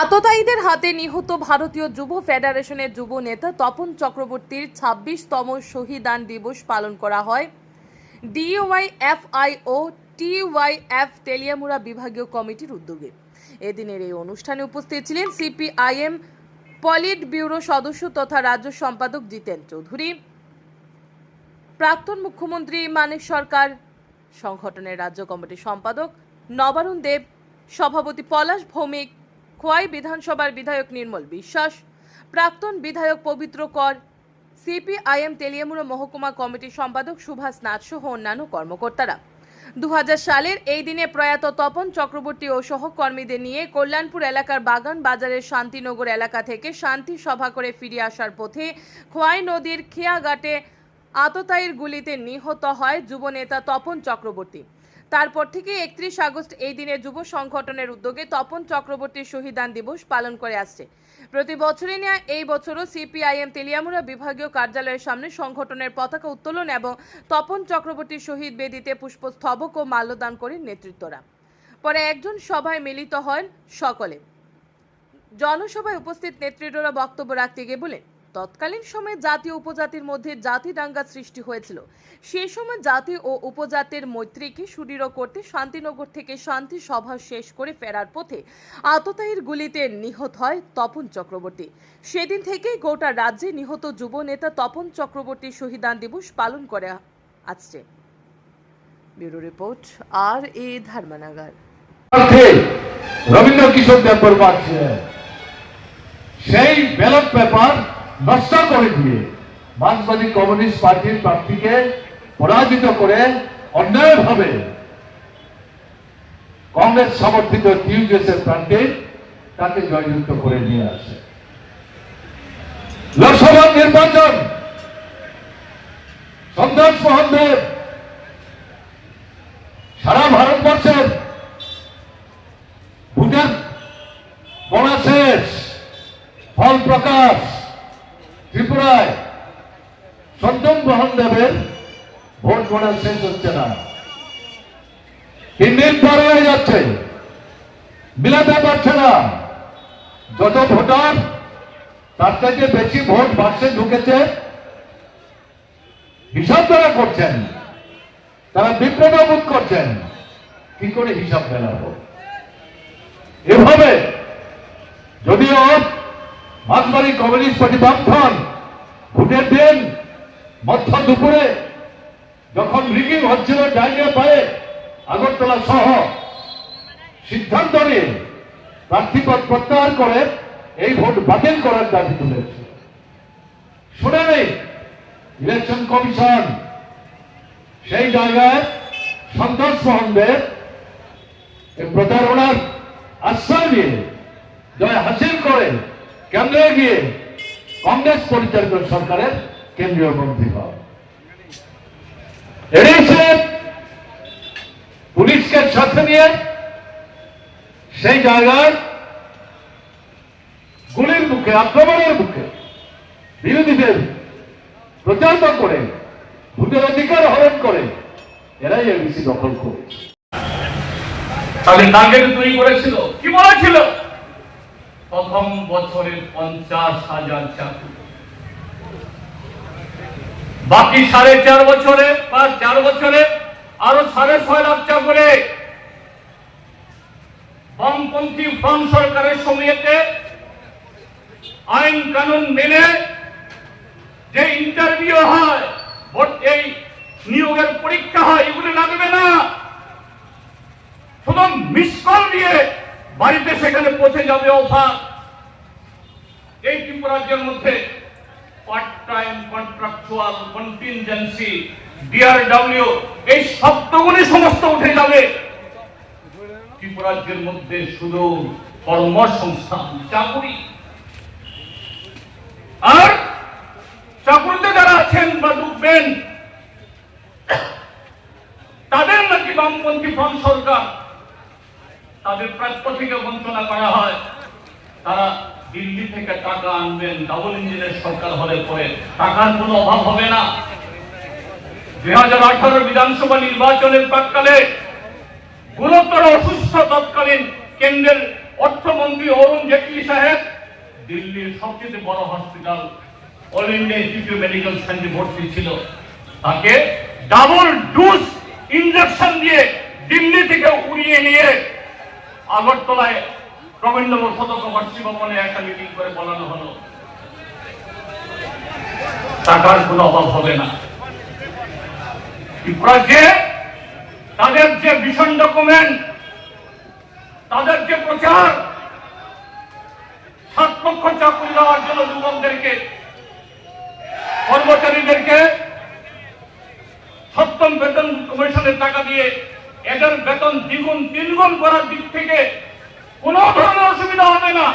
আততায়ীদের হাতে নিহত ভারতীয় যুব ফেডারেশনের যুব নেতা তপন চক্রবর্তীর ছাব্বিশতম শহীদান দিবস পালন করা হয়। ডিওয়াই ডিওয়াইএফআই ও টিওয়াইএফ তেলিয়ামুড়া বিভাগীয় কমিটির উদ্যোগে। এদিনের এই অনুষ্ঠানে উপস্থিত ছিলেন সিপিআইএম পলিট ব্যুরো সদস্য তথা রাজ্য সম্পাদক জিতেন চৌধুরী। প্রাক্তন মুখ্যমন্ত্রী মানিক সরকার, সংগঠনের রাজ্য কমিটির সম্পাদক নবারুণ দেব, সভাপতি পলাশ ভৌমিক খোয়াই বিধানসভার বিধায়ক নির্মল বিশ্বাস, প্রাক্তন বিধায়ক পবিত্র কর, সিপিআইএম তেলিয়ামুড়া মহকুমা কমিটির সম্পাদক সুভাষ নাথ সহ অন্যান্য কর্মকর্তারা। দু হাজার সালের এই দিনে প্রয়াত তপন চক্রবর্তী ও সহকর্মীদের নিয়ে কল্যাণপুর এলাকার বাগান বাজারের শান্তিনগর এলাকা থেকে শান্তি সভা করে ফিরে আসার পথে খোয়াই নদীর খেয়াঘাটে আততায়ীর গুলিতে নিহত হয় যুবনেতা তপন চক্রবর্তী। তারপর থেকে একত্রিশ আগস্ট এই দিনে যুব সংগঠনের উদ্যোগে তপন চক্রবর্তীর শহীদান দিবস পালন করে আসছে। প্রতি বছরই নেয়া এই বছরও সিপিআইএম তেলিয়ামুড়া বিভাগীয় কার্যালয়ের সামনে সংগঠনের পতাকা উত্তোলন এবং তপন চক্রবর্তীর শহীদ বেদিতে পুষ্পস্তবক ও মাল্যদান করেন নেতৃত্বরা। পরে একজন সভায় মিলিত হন সকলে। জনসভায় উপস্থিত নেতৃত্বরা বক্তব্য রাখতে গিয়ে বলেন তৎকালীন সময়ে জাতি উপজাতির মধ্যে জাতি দাঙ্গা সৃষ্টি হয়েছিল। সে সময় জাতি ও উপজাতির মৈত্রীকে সুদৃঢ় করতে শান্তিনগর থেকে শান্তি সভা শেষ করে ফেরার পথে আততায়ীর গুলিতে নিহত হয় তপন চক্রবর্তী। সেদিন থেকেই গোটা রাজ্যে নিহত যুব নেতা তপন চক্রবর্তীর শহীদান দিবস পালন করে আসছে। ব্যুরো রিপোর্ট, আর এ ধর্মনগর। রবীন্দ্র কিশোর ছিলেন সেই ব্যালট পেপার নষ্ট করে দিয়ে মার্ক্সবাদী কমিউনিস্ট পার্টির প্রার্থীকে পরাজিত করে অন্যায়ভাবে কংগ্রেস সমর্থিত টিউজেস এর প্রান্তে তাকে জয়যুক্ত করে নিয়ে আসে। লোকসভা নির্বাচন, সন্তোষ মোহন সারা ভারতবর্ষের সন্তম গ্রহণ দেবের ভোট গণা শেষ হচ্ছে না। তিন দিন পর হয়ে যাচ্ছে। মিলাতে পারছে না। যত ভোটার, তার থেকে বেশি ভোট বাক্সে ঢুকেছে। হিসাব তারা করছেন। তারা বিপ্লব বোধ করছেন। কি করে হিসাব মেলাবো? এভাবে যদিও মাতবাড়ি কমিউনিস্ট পার্টি বামফ্রন্ট ভোটের দিন মধ্য দুপুরে যখন রিগিং হচ্ছিল ডাইনে পায়ে, আগরতলা সহ, সিদ্ধান্ত নিয়ে প্রার্থীপদ প্রত্যাহার করে এই ভোট বাতিল করার দাবি তুলেছে। শুনে নেই, ইলেকশন কমিশন সেই জায়গায় সন্তোষ মোহন দেব প্রতারণার আশ্রয় নিয়ে জয় হাসিল করে কেন্দ্রে গিয়ে কংগ্রেস পরিচালিত সরকারের কেন্দ্রীয় মন্ত্রী হন পুলিশকে সাথে নিয়ে সেই জায়গায় গুলির মুখে, আক্রমণের মুখে বিরোধীদের প্রচারিত করে, ভোটের অধিকার হরণ করে এরাই এবিসি দখল করে তাদের টার্গেট তৈরি করেছিল। কি বলেছিল? প্রথম বছরের পঞ্চাশ হাজার চাকরি বাকি সাড়ে চার বছরে বা চার বছরে আরও সাড়ে ছয় লাখ চাকরি। বামপন্থী ফ্রম সরকারের সময়তে আইন কানুন মেনে যে ইন্টারভিউ হয় এই নিয়োগের পরীক্ষা হয়, এগুলো লাগবে না। শুধু মিস কল দিয়ে বাড়িতে সেখানে পৌঁছে যাবে অফার এই ত্রিপুরা রাজ্যের মধ্যে টাইম কন্ট্রাকচুয়াল কন্টিনজেন্সি ডিআরডব্লিউ এই শব্দগুলি সমস্ত উঠে যাবে। ত্রিপুরা রাজ্যের মধ্যে শুধু কর্মসংস্থান, চাকুরি। আর চাকুরিতে যারা আছেন বা ঢুকবেন, তাদের নাকি বামপন্থী ফ্রন্ট সরকার, তাদের প্রাপ্য থেকে বঞ্চনা করা হয়। তারা দিল্লি থেকে টাকা আনবেন ডাবল ইঞ্জিনের সরকার হলে পরে টাকার কোনো অভাব হবে না। দুই হাজার আঠারো বিধানসভা নির্বাচনের প্রাককালে গুরুতর অসুস্থ তৎকালীন কেন্দ্রের অর্থমন্ত্রী অরুণ জেটলি সাহেব দিল্লির সবচেয়ে বড় hospital all India institute medical সায়েন্সে ভর্তি ছিল। তাকে ডাবল ডোজ ইনজেকশন দিয়ে দিল্লি থেকে উড়িয়ে নিয়ে আগরতলায় রবীন্দ্র শতকবর্ষী ভবনে একটা মিটিং করে বলানো হলো। টাকার কোনো অভাব হবে না। ত্রিপুরাকে তাদের যে ভীষণ ডকুমেন্ট তাদের যে প্রচার, সাত লক্ষ চাকরি দেওয়ার জন্য যুবকদেরকে, কর্মচারীদেরকে সপ্তম বেতন কমিশনের টাকা দিয়ে এদের বেতন দ্বিগুণ, তিনগুণ করার দিক থেকে কোনো ধরনের অসুবিধা হবে না।